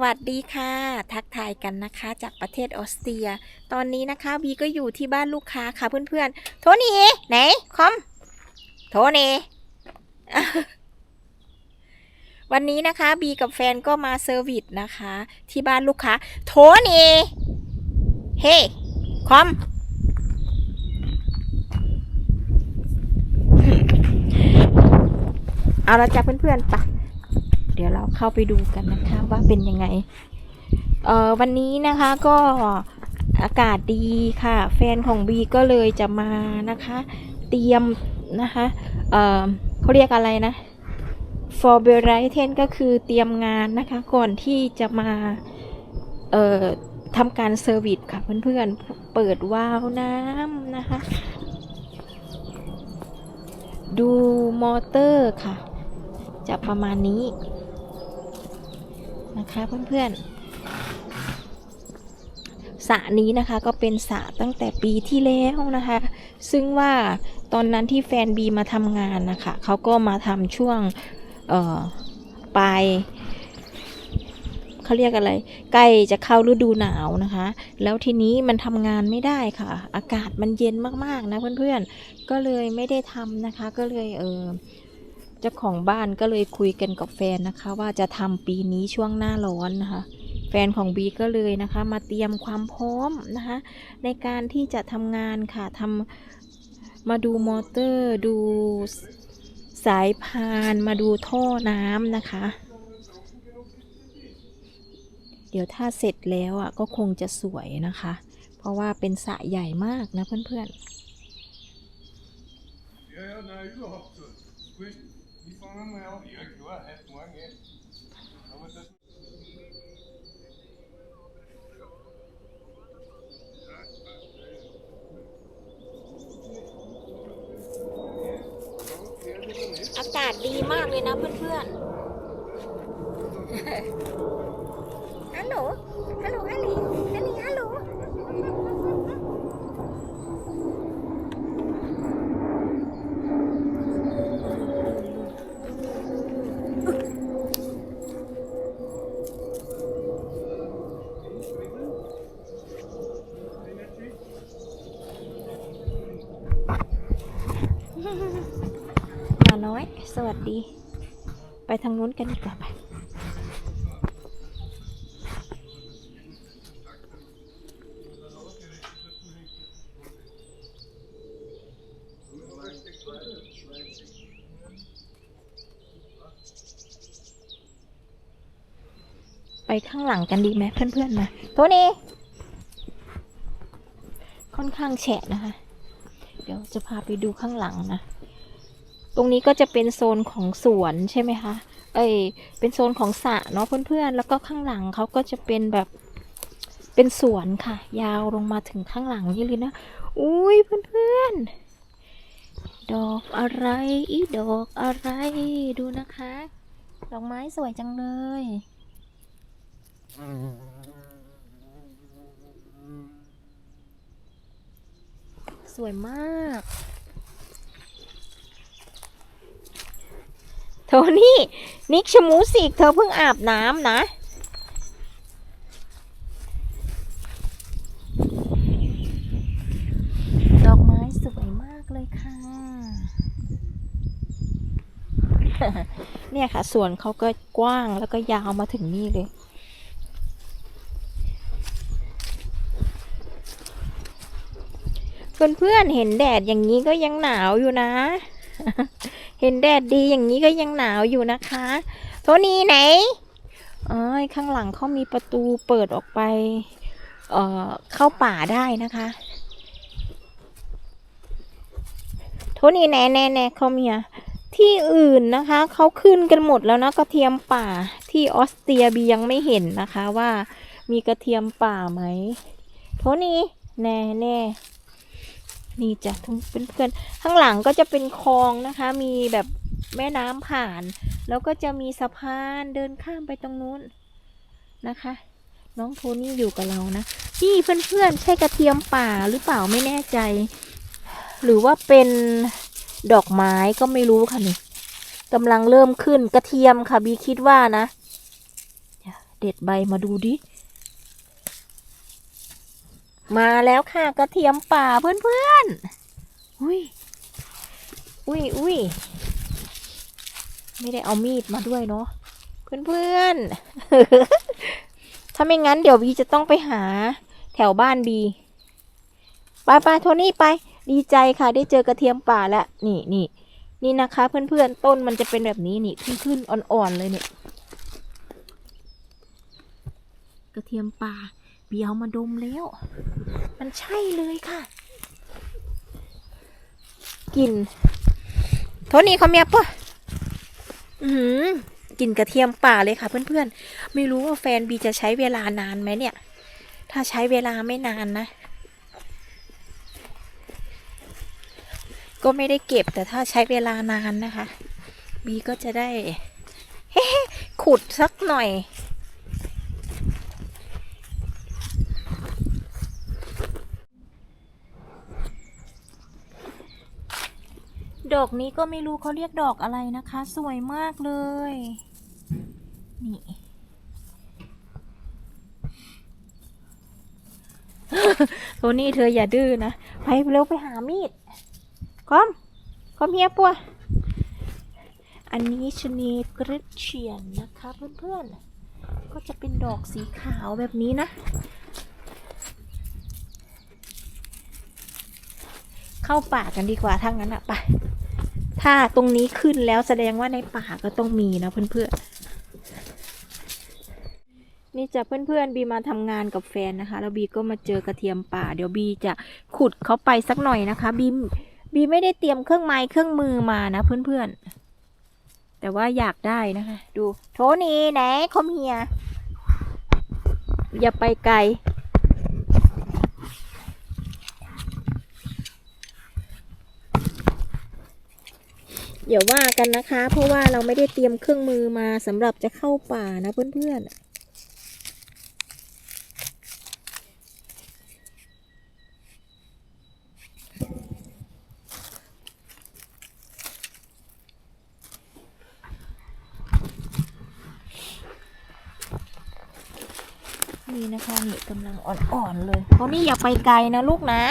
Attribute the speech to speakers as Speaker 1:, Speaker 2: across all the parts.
Speaker 1: วัสดีค่ะ ทักทายกันนะคะจากประเทศออสเตรีย ตอนนี้นะคะบีก็อยู่ที่บ้านลูกค้าค่ะเพื่อนๆ โทนี่ไหนคอมโทนี่วันนี้นะคะบีกับแฟนก็มาเซอร์วิสนะคะ ที่บ้านลูกค้า โทนี่เฮ้คอมเอาละจ้ะเพื่อนๆไป เดี๋ยวเราเข้าไปดูกันนะคะว่าเป็นยังไง เอ่อวันนี้นะคะก็อากาศดีค่ะ แฟนของบีก็เลยจะมานะคะ เตรียมนะคะ เอ่อเขาเรียกอะไรนะ for b e r i t e n ก็คือเตรียมงานนะคะ ก่อนที่จะมา เอ่อทำการเซอร์วิสค่ะเพื่อนๆ เปิดวาล์วน้ำนะคะ ดูมอเตอร์ค่ะ จะประมาณนี้ นะคะเพื่อนๆสระนี้นะคะก็เป็นสระตั้งแต่ปีที่แล้วนะคะ ซึ่งว่าตอนนั้นที่แฟนบีมาทำงานนะคะเขาก็มาทำช่วงปลายเขาเรียกอะไร ใกล้จะเข้าฤดูหนาวนะคะ แล้วทีนี้มันทำงานไม่ได้ค่ะ อากาศมันเย็นมากๆนะเพื่อนๆ ก็เลยไม่ได้ทำนะคะ ก็เลยเออ เจ้าของบ้านก็เลยคุยกันกับแฟนนะคะ ว่าจะทำปีนี้ช่วงหน้าร้อนนะคะ แฟนของบีก็เลยนะคะ มาเตรียมความพร้อมนะคะ ในการที่จะทำงานค่ะทำมาดูมอเตอร์ ดูสายพานมาดูท่อน้ำนะคะ เดี๋ยวถ้าเสร็จแล้วอะก็คงจะสวยนะคะ เพราะว่าเป็นสระใหญ่มากนะเพื่อนๆ อากาศดีมากเลยนะเพื่อนๆ ฮัลโหล ฮัลโหลฮัลโหลฮัลโหลฮัลโหล หมาน้อย สวัส ดี ไปทางนู้นกันดีกว่าไปไปข้างหลังกันดีไหมเพื่อนๆมาโทนี่ค่อนข้างแฉะนะคะ เดี๋ยวจะพาไปดูข้างหลังนะ ตรงนี้ก็จะเป็นโซนของสวนใช่ไหมคะ เอ้ย เป็นโซนของสระเนาะเพื่อนๆ แล้วก็ข้างหลังเขาก็จะเป็นแบบ เป็นสวนค่ะ ยาวลงมาถึงข้างหลังนี่เลยนะ อุ้ยเพื่อนๆ ดอกอะไร อีดอกอะไร ดูนะคะ ดอกไม้สวยจังเลยสวยมาก โทนี่ นิกชมูสิกเธอเพิ่งอาบน้ำนะ ดอกไม้สวยมากเลยค่ะ เนี่ยค่ะสวนเขาก็กว้างแล้วก็ยาวมาถึงนี่เลยเพื่อนๆเห็นแดดอย่างนี้ก็ยังหนาวอยู่นะ เห็นแดดดีอย่างนี้ก็ยังหนาวอยู่นะคะโทนี่ไหนอ๋อข้างหลังเขามีประตูเปิดออกไป เอ่อ เข้าป่าได้นะคะโทนี่แน่แน่แน่เขามีอะที่อื่นนะคะเขาขึ้นกันหมดแล้วนะกระเทียมป่าที่ออสเตรียบียังไม่เห็นนะคะว่ามีกระเทียมป่าไหมโทนี่แน่แน่ นี่จ้ะทุกเพื่อนๆข้างหลังก็จะเป็นคลองนะคะ มีแบบแม่น้ำผ่าน แล้วก็จะมีสะพานเดินข้ามไปตรงนู้นนะคะ น้องโทนี่อยู่กับเรานะนี่เพื่อนๆใช่กระเทียมป่าหรือเปล่าไม่แน่ใจ หรือว่าเป็นดอกไม้ก็ไม่รู้ค่ะนี่กำลังเริ่มขึ้นกระเทียมค่ะบีคิดว่านะ เด็ดใบมาดูดิ มาแล้วค่ะกระเทียมป่าเพื่อนๆ อุ้ย อุ้ยอุ้ยไม่ได้เอามีดมาด้วยเนาะเพื่อนๆ ถ้าไม่งั้นเดี๋ยวบีจะต้องไปหาแถวบ้านบี ไปไปโทนี่ไป ดีใจค่ะได้เจอกระเทียมป่าแล้ว นี่นี่นี่นะคะ เพื่อนๆ ต้นมันจะเป็นแบบนี้นี่ขึ้นขึ้นอ่อนๆเลยเนี่ย กระเทียมป่า เบียเอามาดมแล้ว มันใช่เลยค่ะกลิ่นโทนี่เขาเมียปะอือหือกลิ่นกระเทียมป่าเลยค่ะ เพื่อนๆ ไม่รู้ว่าแฟนบีจะใช้เวลานานไหมเนี่ย ถ้าใช้เวลาไม่นานนะ ก็ไม่ได้เก็บแต่ถ้าใช้เวลานานนะคะ บีก็จะได้ขุดสักหน่อย ดอกนี้ก็ไม่รู้เขาเรียกดอกอะไรนะคะ สวยมากเลย นี่ โทนี่เธออย่าดื้อนะ ไปเร็วไปหามีดคอมคอมเฮียปัว อันนี้ชนีกริชเชียนนะคะเพื่อนๆ ก็จะเป็นดอกสีขาวแบบนี้นะเข้าป่ากันดีกว่าถ้างั้นอะไป ถ้าตรงนี้ขึ้นแล้วแสดงว่าในป่าก็ต้องมีนะเพื่อนๆ นี่จะเพื่อนๆ บีมาทำงานกับแฟนนะคะ แล้วบีก็มาเจอกระเทียมป่า เดี๋ยวบีจะขุดเขาไปสักหน่อยนะคะ บีบีไม่ได้เตรียมเครื่องไม้เครื่องมือมานะเพื่อนๆ แต่ว่าอยากได้นะคะ ดู โทนี่ไหนคอมเฮียอย่าไปไกล เดี๋ยวว่ากันนะคะ เพราะว่าเราไม่ได้เตรียมเครื่องมือมาสำหรับจะเข้าป่านะเพื่อนๆนี่นะคะนี่กำลังอ่อนๆเลยเพราะนี่อย่าไปไกลนะลูกนะ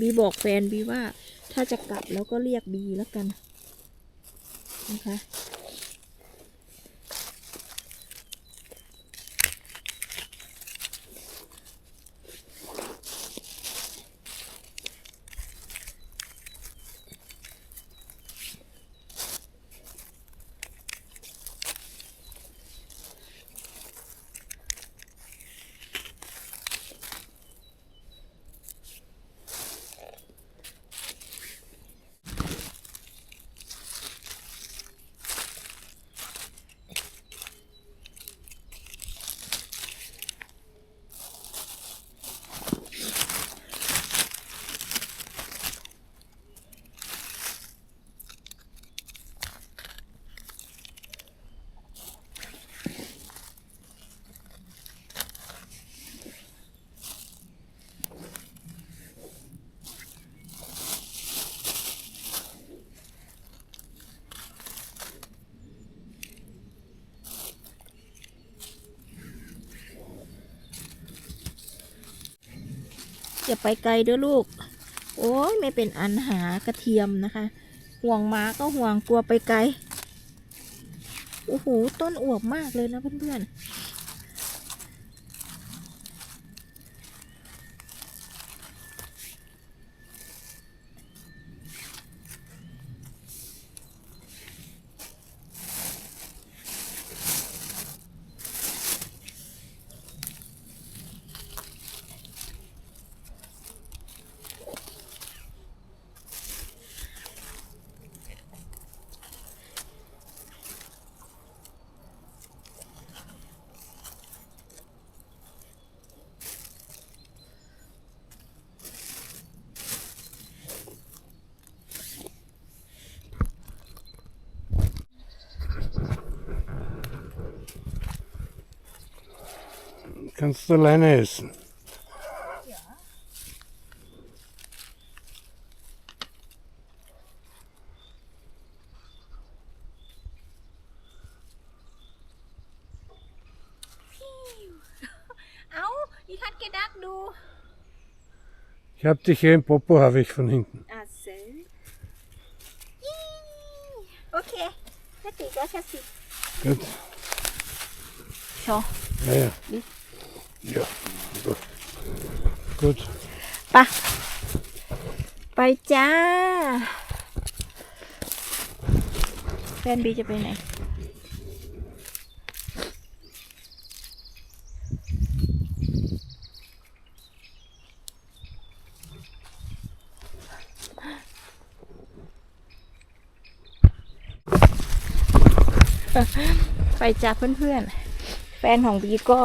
Speaker 1: บีบอกแฟนบีว่า ถ้าจะกลับแล้วก็เรียกบีแล้วกันนะคะ อย่าไปไกลเด้อลูก โอ้ยไม่เป็นอันหากระเทียมนะคะ ห่วงม้าก็ห่วงกลัวไปไกล โอ้โห ต้นอวบมากเลยนะเพื่อน
Speaker 2: kannst du alleine essen.
Speaker 1: Au, ich hatte gedacht, du.
Speaker 2: Ich hab dich hier im Popo, habe ich von hinten.
Speaker 1: Ah, so. Okay, fertig, das ist fertig.
Speaker 2: Gut.
Speaker 1: So,
Speaker 2: Ja, ja. Ja. Gut. Gut.
Speaker 1: ไปะไปจ้า แฟนบีจะไปไหน ไปจ้าเพื่อนๆ แฟนของบีก็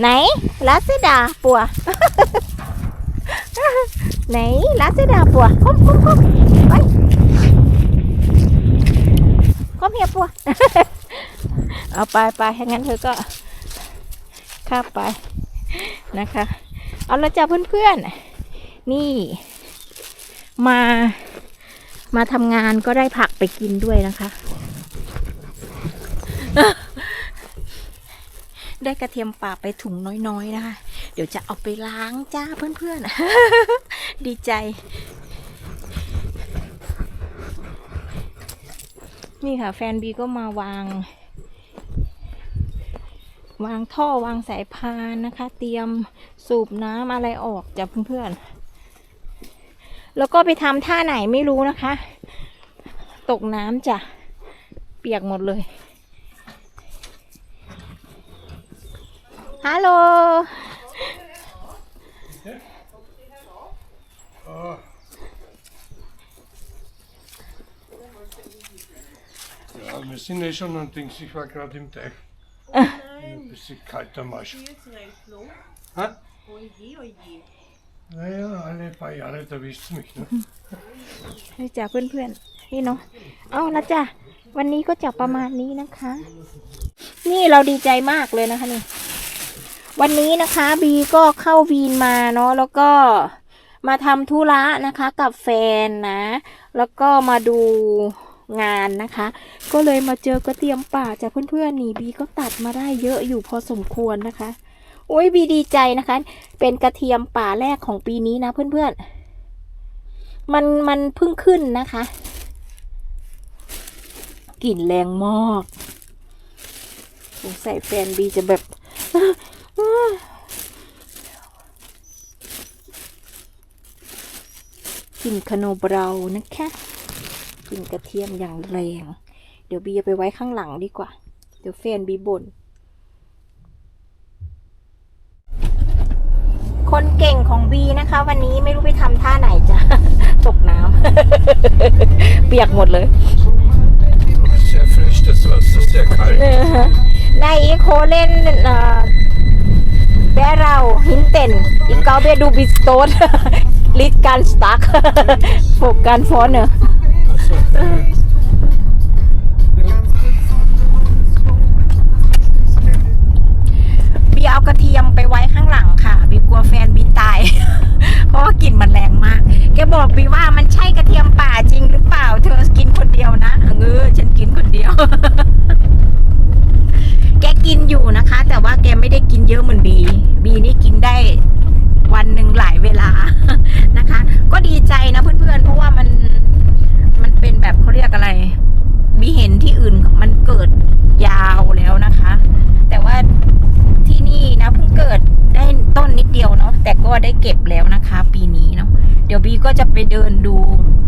Speaker 1: ไหนลาเซดาปัว ไหนลาเซดาปัวก้มก้มก้มไปก้มเฮียปัว เอาไปไปถ้างั้นเธอก็ข้าไปนะคะ เอาละจ้าเพื่อนๆ นี่ มา มาทำงานก็ได้ผักไปกินด้วยนะคะ ได้กระเทียมป่าไปถุงน้อยๆนะคะ เดี๋ยวจะเอาไปล้างจ้าเพื่อนๆ ดีใจ นี่ค่ะแฟนบีก็มาวาง วางท่อวางสายพานนะคะ เตรียมสูบน้ำอะไรออกจากเพื่อนๆ แล้วก็ไปทำท่าไหนไม่รู้นะคะ ตกน้ำจ้ะ เปียกหมดเลย ฮัลโหล
Speaker 2: Ja, wir sind eh schon an Dings. Ich war gerade im Teich. Ein bisschen kalter Marsch. Hä? Naja, alle paar Jahre, da wisst ihr mich. Ne?
Speaker 1: นี่จ้ะเพื่อนๆ นี่เนาะ เอาละจ้ะ วันนี้ก็จะประมาณนี้นะคะ นี่เราดีใจมากเลยนะคะนี่ วันนี้นะคะบีก็เข้าวีนมาเนาะแล้วก็มาทำธุระนะคะกับแฟนนะ แล้วก็มาดูงานนะคะ ก็เลยมาเจอกระเทียมป่าจากเพื่อนๆนี่บีก็ตัดมาได้เยอะอยู่พอสมควรนะคะโอ้ยบีดีใจนะคะ เป็นกระเทียมป่าแรกของปีนี้นะเพื่อนๆ มันมันเพิ่งขึ้นนะคะกลิ่นแรงมากสงสัยแฟนบีจะแบบ กลิ่นคาโนเบรานะคะกลิ่นกระเทียมอย่างแรง เดี๋ยวบีจะไปไว้ข้างหลังดีกว่า เดี๋ยวแฟนบีบ่นคนเก่งของบีนะคะ วันนี้ไม่รู้ไปทำท่าไหนจ้ะ ตกน้ำ เปียกหมดเลย
Speaker 2: Sehr frisch, das Wasser, sehr kalt.
Speaker 1: ในอีโคเล่นอ่อ แบเราหินเต็นอีกเกาเบดูบิสโตนลิดการสตักโฟกการฟอนเนอะบีเอากระเทียมไปไว้ข้างหลังค่ะ บีกลัวแฟนบีตาย เพราะว่ากลิ่นมันแรงมาก แกบอกบีว่ามันใช่กระเทียมป่าจริงหรือเปล่า เธอกินคนเดียวนะเออฉันกินคนเดียว แกกินอยู่นะคะ แต่ว่าแกไม่ได้กินเยอะเหมือนบี บีนี่กินได้วันหนึ่งหลายเวลานะคะ ก็ดีใจนะเพื่อนๆ เพราะว่ามันมันเป็นแบบเขาเรียกอะไร บีเห็นที่อื่นมันเกิดยาวแล้วนะคะ แต่ว่าที่นี่นะเพิ่งเกิดได้ต้นนิดเดียวเนาะแต่ก็ได้เก็บแล้วนะคะ ปีนี้เนาะเดี๋ยวบีก็จะไปเดินดู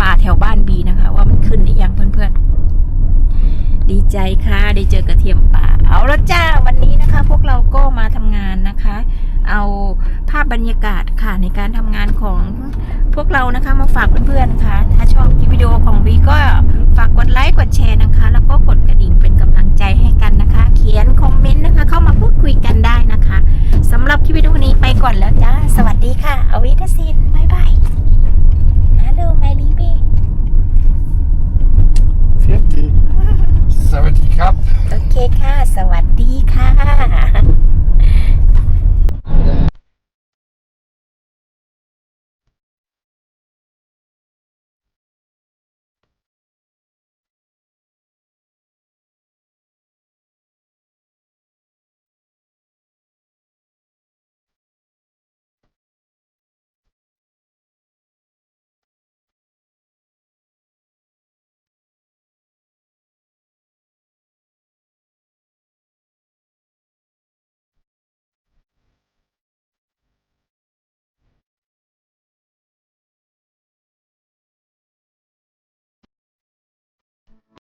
Speaker 1: ป่าแถวบ้านบีนะคะ ว่ามันขึ้นหรือยังเพื่อนๆ ดีใจค่ะได้เจอกระเทียมป่า เอาละจ้าวันนี้นะคะ พวกเราก็มาทำงานนะคะ เอาภาพบรรยากาศค่ะในการทำงานของพวกเรานะคะมาฝากเพื่อนๆค่ะ ถ้าชอบคลิปวิดีโอของบีก็ฝากกดไลค์กดแชร์นะคะ แล้วก็กดกระดิ่ง